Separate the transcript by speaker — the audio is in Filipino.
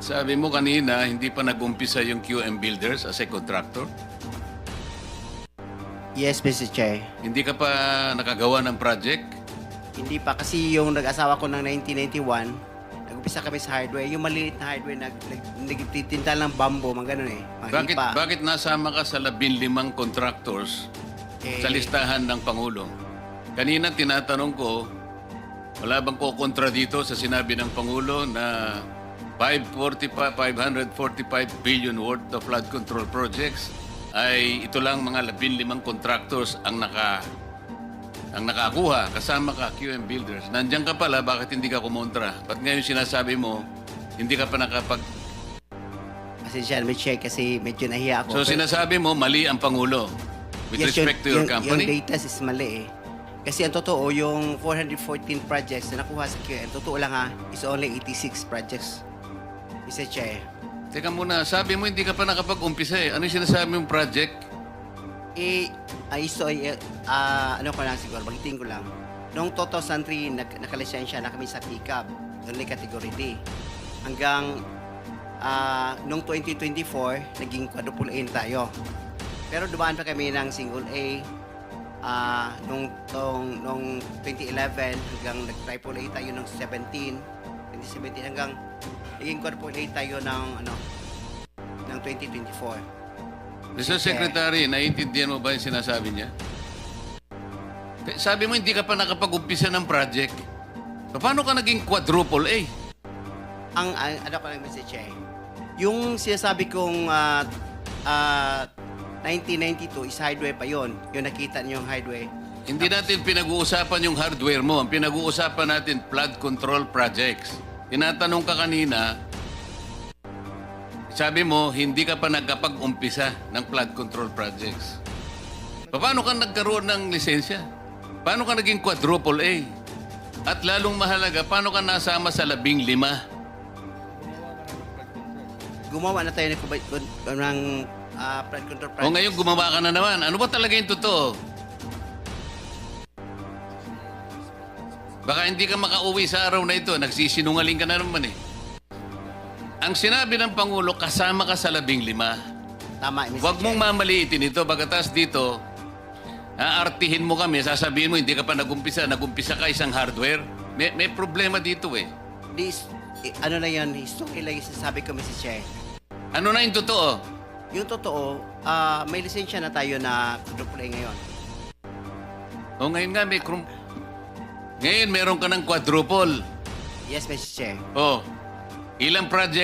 Speaker 1: Sabi mo kanina, hindi pa nag-umpisa yung QM Builders as a contractor.
Speaker 2: Yes, Mr. Chair.
Speaker 1: Hindi ka pa nakagawa ng project.
Speaker 2: Hindi pa kasi yung nag-asawa ko ng 1991, nag-umpisa kami sa hardware. Yung maliit na hardware, nag, nag, nagtitinta ng bambo, mga ganun eh. Mga
Speaker 1: Bakit,
Speaker 2: hipa.
Speaker 1: bakit nasama ka sa labing limang contractors
Speaker 2: Eh,
Speaker 1: sa listahan ng Pangulo? Kanina tinatanong ko, wala bang kukontra dito sa sinabi ng Pangulo na 545, 545 billion worth of flood control projects ay ito lang mga labing limang contractors ang naka ang nakakuha kasama ka QM Builders. Nandiyan ka pala, bakit hindi ka kumontra? Ba't ngayon sinasabi mo, hindi ka pa nakapag...
Speaker 2: Pasensya, Mr. Chair, kasi medyo nahiya ako.
Speaker 1: So
Speaker 2: Pero-
Speaker 1: sinasabi mo, mali ang Pangulo with
Speaker 2: Yes,
Speaker 1: respect to
Speaker 2: yung,
Speaker 1: your
Speaker 2: yung,
Speaker 1: company?
Speaker 2: Yung data is mali eh. Kasi ang totoo, yung 414 projects na nakuha sa QM, totoo lang ha, is only 86 projects. Mr. Chair.
Speaker 1: Teka muna, sabi mo hindi ka pa nakapag-umpisa eh. Ano yung sinasabi mong project?
Speaker 2: Eh, ay so, eh, ah, ano ko lang siguro, bagitin ko lang. Noong 2003, nag, nakalisensya na kami sa pickup, only category D. Hanggang ah, noong 2024, naging quadruple A na tayo. Pero dumaan pa kami ng single A ah, nung, tong, nung 2011 hanggang nag-triple A tayo ng 17, 2017 hanggang A tayo ng ano ng 2024.
Speaker 1: Mr. Secretary, naiintindihan mo ba yung sinasabi niya? Sabi mo hindi ka pa nakapag-umpisa ng project. Paano ka naging quadruple A?
Speaker 2: ang, ang ano ko lang Mr. Che, yung sinasabi kong ah, ah, 1992 is hardware pa yon. Yung nakita niyo yung hardware.
Speaker 1: Hindi natin pinag-uusapan yung hardware mo. Ang pinag-uusapan natin, flood control projects. Tinatanong ka kanina, sabi mo, hindi ka pa nagkapag-umpisa ng flood control projects. Paano ka nagkaroon ng lisensya? Paano ka naging quadruple A? At lalong mahalaga, paano ka nasama sa labing lima?
Speaker 2: Gumawa na tayo ng, ng ah, flood control project.
Speaker 1: O ngayon gumawa ka na naman. Ano ba talaga yung totoo? Baka hindi ka makauwi sa araw na ito. Nagsisinungaling ka na naman eh. Ang sinabi ng Pangulo, kasama ka sa labing lima.
Speaker 2: Tama, Mr.
Speaker 1: Huwag mong mamaliitin ito. Pagkatas dito, aartihin mo kami. Sasabihin mo, hindi ka pa nagumpisa. Nagumpisa ka isang hardware. May, may problema dito eh.
Speaker 2: This, eh, ano na yun, history lang yung sinasabi ko, Mr. Che.
Speaker 1: Ano na yung totoo?
Speaker 2: Yung totoo, ah, may lisensya na tayo na quadruple A ngayon.
Speaker 1: O ngayon nga, may... Krum- ngayon, meron ka ng quadruple.
Speaker 2: Yes, Mr. Che.
Speaker 1: Oh, ilang project